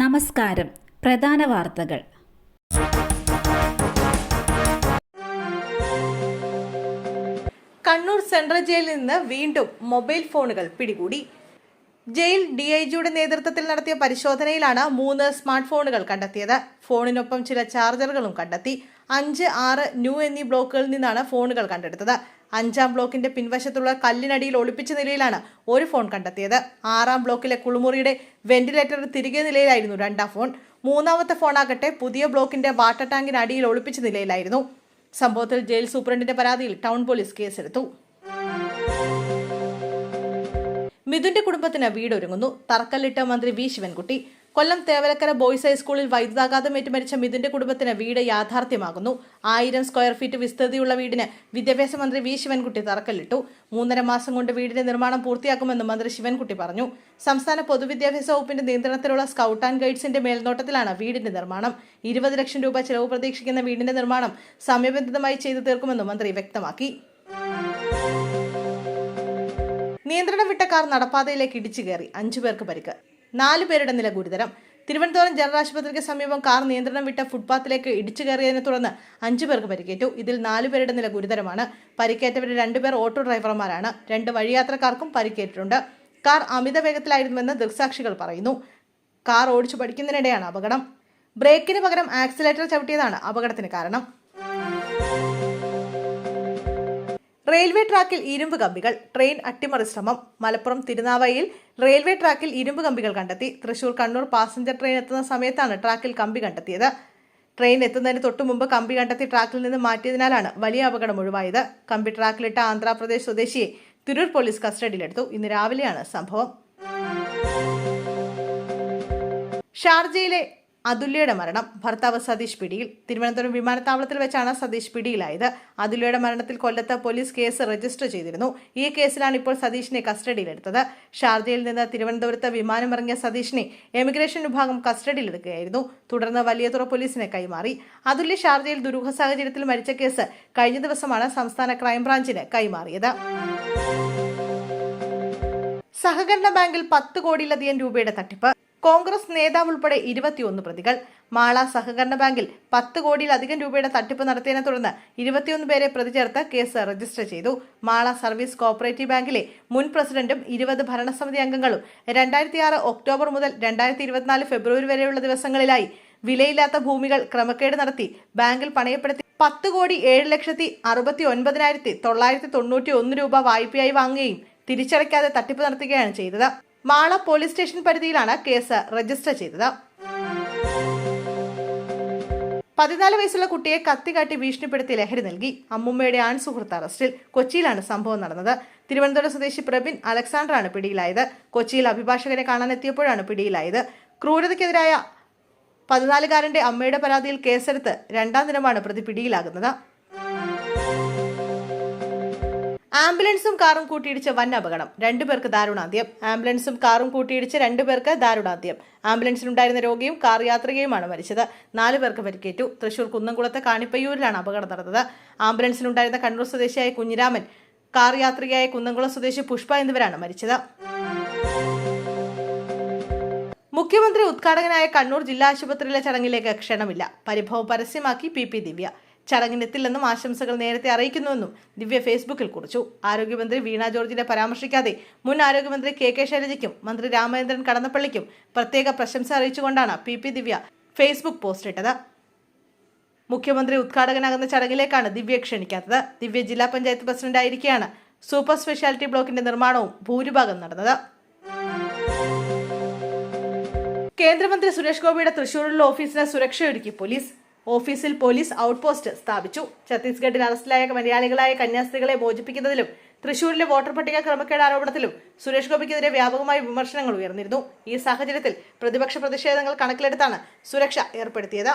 നമസ്കാരം. പ്രധാന വാർത്തകൾ. കണ്ണൂർ സെൻട്രൽ ജയിലിൽ നിന്ന് വീണ്ടും മൊബൈൽ ഫോണുകൾ പിടികൂടി. ജയിൽ ഡി ഐ ജിയുടെ നേതൃത്വത്തിൽ നടത്തിയ പരിശോധനയിലാണ് മൂന്ന് സ്മാർട്ട് ഫോണുകൾ കണ്ടെത്തിയത്. ഫോണിനൊപ്പം ചില ചാർജറുകളും കണ്ടെത്തി. അഞ്ച് ആറ് ന്യൂ എന്നീ ബ്ലോക്കുകളിൽ നിന്നാണ് ഫോണുകൾ കണ്ടെടുത്തത്. അഞ്ചാം ബ്ലോക്കിന്റെ പിൻവശത്തുള്ള കല്ലിനടിയിൽ ഒളിപ്പിച്ച നിലയിലാണ് ഒരു ഫോൺ കണ്ടെത്തിയത്. ആറാം ബ്ലോക്കിലെ കുളിമുറിയുടെ വെന്റിലേറ്റർ തിരികെ നിലയിലായിരുന്നു രണ്ടാം ഫോൺ. മൂന്നാമത്തെ ഫോണാകട്ടെ പുതിയ ബ്ലോക്കിന്റെ വാട്ടർ ടാങ്കിന് അടിയിൽ ഒളിപ്പിച്ച നിലയിലായിരുന്നു. സംഭവത്തിൽ ജയിൽ സൂപ്രണ്ടിന്റെ പരാതിയിൽ ടൗൺ പോലീസ് കേസെടുത്തു. മിഥുന്റെ കുടുംബത്തിന് വീടൊരുങ്ങുന്നു. തറക്കല്ലിട്ട മന്ത്രി വി. ശിവൻകുട്ടി. കൊല്ലം തേവലക്കര ബോയ്സ് ഹൈസ്കൂളിൽ വൈദ്യുതാഘാതമേറ്റ് മരിച്ച മിഥുന്റെ കുടുംബത്തിന് വീട് യാഥാർത്ഥ്യമാകുന്നു. ആയിരം സ്ക്വയർ ഫീറ്റ് വിസ്തൃതിയുള്ള വീടിന് വിദ്യാഭ്യാസ മന്ത്രി വി ശിവൻകുട്ടി തറക്കല്ലിട്ടു. മൂന്നര മാസം കൊണ്ട് വീടിന്റെ നിർമ്മാണം പൂർത്തിയാക്കുമെന്ന് മന്ത്രി ശിവൻകുട്ടി പറഞ്ഞു. സംസ്ഥാന പൊതുവിദ്യാഭ്യാസ വകുപ്പിന്റെ നിയന്ത്രണത്തിലുള്ള സ്കൗട്ട് ആൻഡ് ഗൈഡ്സിന്റെ മേൽനോട്ടത്തിലാണ് വീടിന്റെ നിർമ്മാണം. ഇരുപത് ലക്ഷം രൂപ ചെലവ് പ്രതീക്ഷിക്കുന്ന വീടിന്റെ നിർമ്മാണം സമയബന്ധിതമായി ചെയ്തു തീർക്കുമെന്നും മന്ത്രി വ്യക്തമാക്കി. നിയന്ത്രണം വിട്ട കാർ നടപ്പാതയിലേക്ക് ഇടിച്ചു കയറി. അഞ്ചു പേർക്ക് പരിക്ക്. നാലു പേരുടെ നില ഗുരുതരം. തിരുവനന്തപുരം ജനറൽ ആശുപത്രിക്ക് സമീപം കാർ നിയന്ത്രണം വിട്ട ഫുട്പാത്തിലേക്ക് ഇടിച്ചു കയറിയതിനെ തുടർന്ന് അഞ്ചു പേർക്ക് പരിക്കേറ്റു. ഇതിൽ നാലു പേരുടെ നില ഗുരുതരമാണ്. പരിക്കേറ്റവരിൽ രണ്ടുപേർ ഓട്ടോ ഡ്രൈവർമാരാണ്. രണ്ട് വഴിയാത്രക്കാർക്കും പരിക്കേറ്റിട്ടുണ്ട്. കാർ അമിത വേഗത്തിലായിരുന്നുവെന്ന് ദൃക്സാക്ഷികൾ പറയുന്നു. കാർ ഓടിച്ചു പഠിക്കുന്നതിനിടെയാണ് അപകടം. ബ്രേക്കിന് പകരം ആക്സിലേറ്റർ ചവിട്ടിയതാണ് അപകടത്തിന് കാരണം. റെയിൽവേ ട്രാക്കിൽ ഇരുമ്പ് കമ്പികൾ ട്രെയിൻ അട്ടിമറി ശ്രമം മലപ്പുറം തിരുനാവയിൽ റെയിൽവേ ട്രാക്കിൽ ഇരുമ്പ് കമ്പികൾ കണ്ടെത്തി. തൃശൂർ കണ്ണൂർ പാസഞ്ചർ ട്രെയിൻ എത്തുന്ന സമയത്താണ് ട്രാക്കിൽ കമ്പി കണ്ടെത്തിയത്. ട്രെയിൻ എത്തുന്നതിന് തൊട്ടു മുമ്പ് കമ്പി കണ്ടെത്തി ട്രാക്കിൽ നിന്ന് മാറ്റിയതിനാലാണ് വലിയ അപകടം ഒഴിവായത്. കമ്പി ട്രാക്കിലിട്ട ആന്ധ്രാപ്രദേശ് സ്വദേശിയെ തിരൂർ പോലീസ് കസ്റ്റഡിയിലെടുത്തു. ഇന്ന് രാവിലെയാണ് സംഭവം. ഷാർജയിലെ അതുല്യയുടെ മരണം. ഭർത്താവ് സതീഷ് പിടിയിൽ. തിരുവനന്തപുരം വിമാനത്താവളത്തിൽ വെച്ചാണ് സതീഷ് പിടിയിലായത്. അതുല്യയുടെ മരണത്തിൽ കൊല്ലത്ത് പോലീസ് കേസ് രജിസ്റ്റർ ചെയ്തിരുന്നു. ഈ കേസിലാണ് ഇപ്പോൾ സതീഷിനെ കസ്റ്റഡിയിലെടുത്തത്. ഷാർജയിൽ നിന്ന് തിരുവനന്തപുരത്ത് വിമാനമിറങ്ങിയ സതീഷിനെ എമിഗ്രേഷൻ വിഭാഗം കസ്റ്റഡിയിലെടുക്കുകയായിരുന്നു. തുടർന്ന് വലിയതുറ പോലീസിനെ കൈമാറി. അതുല്യ ഷാർജയിൽ ദുരൂഹ സാഹചര്യത്തിൽ മരിച്ച കേസ് കഴിഞ്ഞ ദിവസമാണ് സംസ്ഥാന ക്രൈംബ്രാഞ്ചിന് കൈമാറിയത്. സഹകരണ ബാങ്കിൽ പത്ത് കോടിയിലധികം രൂപയുടെ തട്ടിപ്പ്. കോൺഗ്രസ് നേതാവ് ഉൾപ്പെടെ ഇരുപത്തിയൊന്ന് പ്രതികൾ. മാള സഹകരണ ബാങ്കിൽ പത്ത് കോടിയിലധികം രൂപയുടെ തട്ടിപ്പ് നടത്തിയതിനെ തുടർന്ന് ഇരുപത്തിയൊന്ന് പേരെ പ്രതി ചേർത്ത് കേസ് രജിസ്റ്റർ ചെയ്തു. മാള സർവീസ് കോഓപ്പറേറ്റീവ് ബാങ്കിലെ മുൻ പ്രസിഡന്റും ഇരുപത് ഭരണസമിതി അംഗങ്ങളും രണ്ടായിരത്തി ഒക്ടോബർ മുതൽ രണ്ടായിരത്തി ഇരുപത്തിനാല് ഫെബ്രുവരി വരെയുള്ള ദിവസങ്ങളിലായി വിലയില്ലാത്ത ഭൂമികൾ ക്രമക്കേട് നടത്തി ബാങ്കിൽ പണയപ്പെടുത്തി പത്ത് കോടി ഏഴ് ലക്ഷത്തി അറുപത്തി ഒൻപതിനായിരത്തി തൊള്ളായിരത്തി തൊണ്ണൂറ്റി ഒന്ന് രൂപ വായ്പയായി വാങ്ങുകയും തിരിച്ചടയ്ക്കാതെ തട്ടിപ്പ് നടത്തുകയാണ് ചെയ്തത്. മാള പോലീസ് സ്റ്റേഷൻ പരിധിയിലാണ് കേസ് രജിസ്റ്റർ ചെയ്തത്. പതിനാല് വയസ്സുള്ള കുട്ടിയെ കത്തികാട്ടി ഭീഷണിപ്പെടുത്തി ലഹരി നൽകി. അമ്മുമ്മയുടെ ആൺ സുഹൃത്ത് അറസ്റ്റിൽ കൊച്ചിയിലാണ് സംഭവം നടന്നത്. തിരുവനന്തപുരം സ്വദേശി പ്രബിൻ അലക്സാണ്ടറാണ് പിടിയിലായത്. കൊച്ചിയിൽ അഭിഭാഷകനെ കാണാനെത്തിയപ്പോഴാണ് പിടിയിലായത്. ക്രൂരതയ്ക്കെതിരായ പതിനാലുകാരന്റെ അമ്മയുടെ പരാതിയിൽ കേസെടുത്ത് രണ്ടാം ദിനമാണ് പ്രതി പിടിയിലാകുന്നത്. ആംബുലൻസും കാറും കൂട്ടിയിടിച്ച് വൻ അപകടം രണ്ടുപേർക്ക് ദാരുണാന്ത്യം. ആംബുലൻസും കാറും കൂട്ടിയിടിച്ച് രണ്ടുപേർക്ക് ദാരുണാന്ത്യം. ആംബുലൻസിലുണ്ടായിരുന്ന രോഗിയും കാർ യാത്രികയുമാണ് മരിച്ചത്. നാലു പേർക്ക് പരിക്കേറ്റു. തൃശൂർ കുന്നംകുളത്തെ കാണിപ്പയ്യൂരിലാണ് അപകടം നടന്നത്. ആംബുലൻസിലുണ്ടായിരുന്ന കണ്ണൂർ സ്വദേശിയായ കുഞ്ഞിരാമൻ കാർ യാത്രികയായ കുന്നംകുളം സ്വദേശി പുഷ്പ എന്നിവരാണ് മരിച്ചത്. മുഖ്യമന്ത്രി ഉദ്ഘാടകനായ കണ്ണൂർ ജില്ലാ ആശുപത്രിയിലെ ചടങ്ങിലേക്ക് ക്ഷണമില്ല. പരിഭവം പരസ്യമാക്കി പി പി ദിവ്യ. ചടങ്ങിനെത്തില്ലെന്നും ആശംസകൾ നേരത്തെ അറിയിക്കുന്നുവെന്നും ദിവ്യ ഫേസ്ബുക്കിൽ കുറിച്ചു. ആരോഗ്യമന്ത്രി വീണ ജോർജിനെ പരാമർശിക്കാതെ മുൻ ആരോഗ്യമന്ത്രി കെ കെ ശൈലജയ്ക്കും മന്ത്രി രാമചന്ദ്രൻ കടന്നപ്പള്ളിക്കും പ്രത്യേക പ്രശംസ അറിയിച്ചുകൊണ്ടാണ് P P Divya Facebook post ഇട്ടത്. മുഖ്യമന്ത്രി ഉദ്ഘാടകനാകുന്ന ചടങ്ങിലേക്കാണ് ദിവ്യ ക്ഷണിക്കാത്തത്. ദിവ്യ ജില്ലാ പഞ്ചായത്ത് പ്രസിഡന്റായിരിക്കെയാണ് സൂപ്പർ സ്പെഷ്യാലിറ്റി ബ്ലോക്കിന്റെ നിർമ്മാണവും ഭൂരിഭാഗം നടന്നത്. കേന്ദ്രമന്ത്രി സുരേഷ് ഗോപിയുടെ തൃശൂരിലുള്ള ഓഫീസിന് സുരക്ഷയൊരുക്കി പോലീസ്. ഓഫീസിൽ പോലീസ് ഔട്ട് പോസ്റ്റ് സ്ഥാപിച്ചു. ഛത്തീസ്ഗഡിൽ അറസ്റ്റിലായ മലയാളികളായ കന്യാസ്ത്രീകളെ മോചിപ്പിക്കുന്നതിലും തൃശൂരിലെ വോട്ടർ പട്ടിക ക്രമക്കേട് ആരോപണത്തിലും സുരേഷ് ഗോപിക്കെതിരെ വ്യാപകമായ വിമർശനങ്ങൾ ഉയർന്നിരുന്നു. ഈ സാഹചര്യത്തിൽ പ്രതിപക്ഷ പ്രതിഷേധങ്ങൾ കണക്കിലെടുത്താണ് സുരക്ഷ ഏർപ്പെടുത്തിയത്.